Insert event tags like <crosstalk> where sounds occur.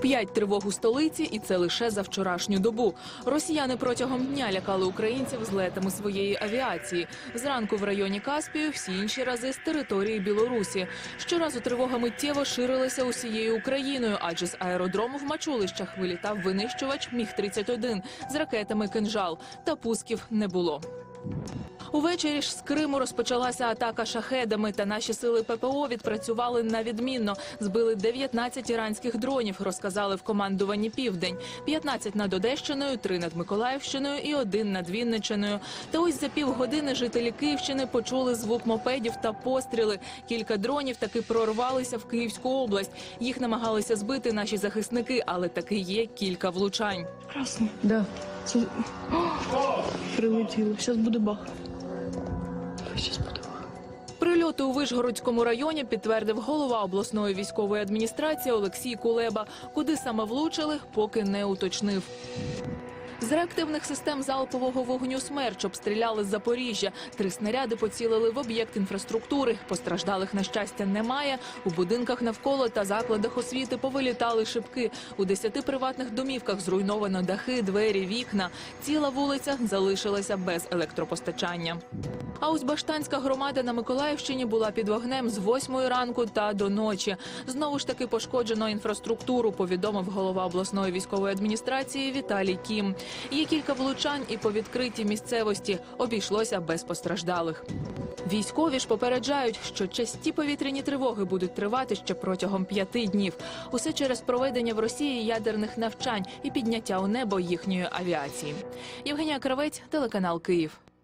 П'ять тривог у столиці, і це лише за вчорашню добу. Росіяни протягом дня лякали українців злетами своєї авіації. Зранку в районі Каспію, всі інші рази з території Білорусі. Щоразу тривога миттєво ширилася усією Україною, адже з аеродрому в Мачулищах вилітав винищувач Міг 31 з ракетами кинжал. Та пусків не було. Увечері ж з Криму розпочалася атака шахедами, та наші сили ППО відпрацювали на відмінно. Збили 19 іранських дронів, розказали в командуванні Південь. 15 над Одещиною, 3 над Миколаївщиною і один над Вінничиною. Та ось за півгодини жителі Київщини почули звук мопедів та постріли. Кілька дронів таки прорвалися в Київську область. Їх намагалися збити наші захисники, але таки є кілька влучань. Красно. Да. Це... О, <gasps> прилетіло. Зараз буде бах. Зараз буде бах. Прильоти у Вишгородському районі підтвердив голова обласної військової адміністрації Олексій Кулеба. Куди саме влучили, поки не уточнив. З реактивних систем залпового вогню «Смерч» обстріляли з Запоріжжя. Три снаряди поцілили в об'єкт інфраструктури. Постраждалих, на щастя, немає. У будинках навколо та закладах освіти повилітали шибки. У десяти приватних домівках зруйновано дахи, двері, вікна. Ціла вулиця залишилася без електропостачання. А ось Баштанська громада на Миколаївщині була під вогнем з 8 ранку та до ночі. Знову ж таки пошкоджено інфраструктуру, повідомив голова обласної військової адміністрації Віталій Кім. Є кілька влучань і по відкритій місцевості обійшлося без постраждалих. Військові ж попереджають, що часті повітряні тривоги будуть тривати ще протягом п'яти днів. Усе через проведення в Росії ядерних навчань і підняття у небо їхньої авіації. Євгенія Кравець, телеканал Київ.